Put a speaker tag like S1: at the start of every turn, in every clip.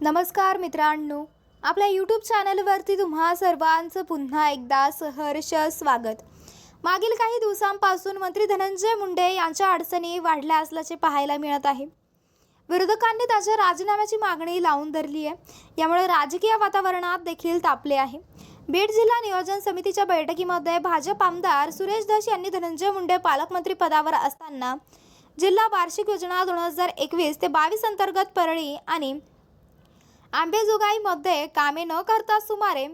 S1: नमस्कार मित्रांनो आपल्या यूट्यूब चॅनलवरती तुम्हा सर्वांचं पुन्हा एकदा सहर्ष स्वागत. मागील काही दिवसांपासून मंत्री धनंजय मुंडे यांच्या अडचणी वाढल्या असल्याचे पाहायला मिळत आहे. विरोधकांनी त्याच्या राजीनाम्याची मागणी लावून धरली आहे. यामुळे राजकीय वातावरणात देखील तापले आहे. बीड जिल्हा नियोजन समितीच्या बैठकीमध्ये भाजप आमदार सुरेश धस यांनी धनंजय मुंडे पालकमंत्री पदावर असताना जिल्हा वार्षिक योजना दोन हजार एकवीस ते बावीस अंतर्गत परळी आणि आंबेजोगाईमध्ये कामे न करता सुमारे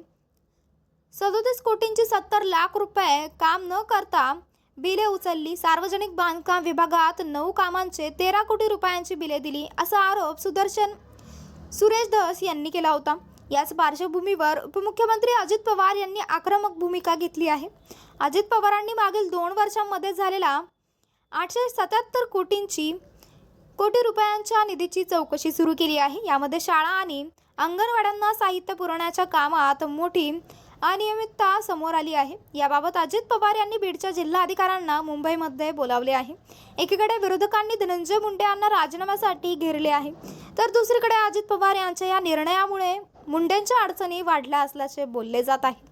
S1: सदोतीस कोटींची सत्तर लाख रुपये काम न करता बिले उचलली. सार्वजनिक बांधकाम विभागात नऊ कामांचे तेरा कोटी रुपयांची बिले दिली असा आरोप सुदर्शन सुरेश धस यांनी केला होता. याच पार्श्वभूमीवर उपमुख्यमंत्री अजित पवार यांनी आक्रमक भूमिका घेतली आहे. अजित पवारांनी मागील दोन वर्षांमध्ये झालेला आठशे सत्याहत्तर कोटींची कोटी रुपयांच्या निधीची चौकशी सुरू केली आहे. यामध्ये शाळा आणि अंगणवाड्यांना साहित्य पुरवण्याच्या कामात मोठी अनियमितता समोर आली आहे. याबाबत अजित पवार यांनी बीडच्या जिल्हाधिकाऱ्यांना मुंबईमध्ये बोलावले आहे. एकीकडे विरोधकांनी धनंजय मुंडे यांना राजीनाम्यासाठी घेरले आहे. तर दुसरीकडे अजित पवार यांच्या या निर्णयामुळे मुंडेंच्या अडचणी वाढल्या असल्याचे बोलले जात आहे.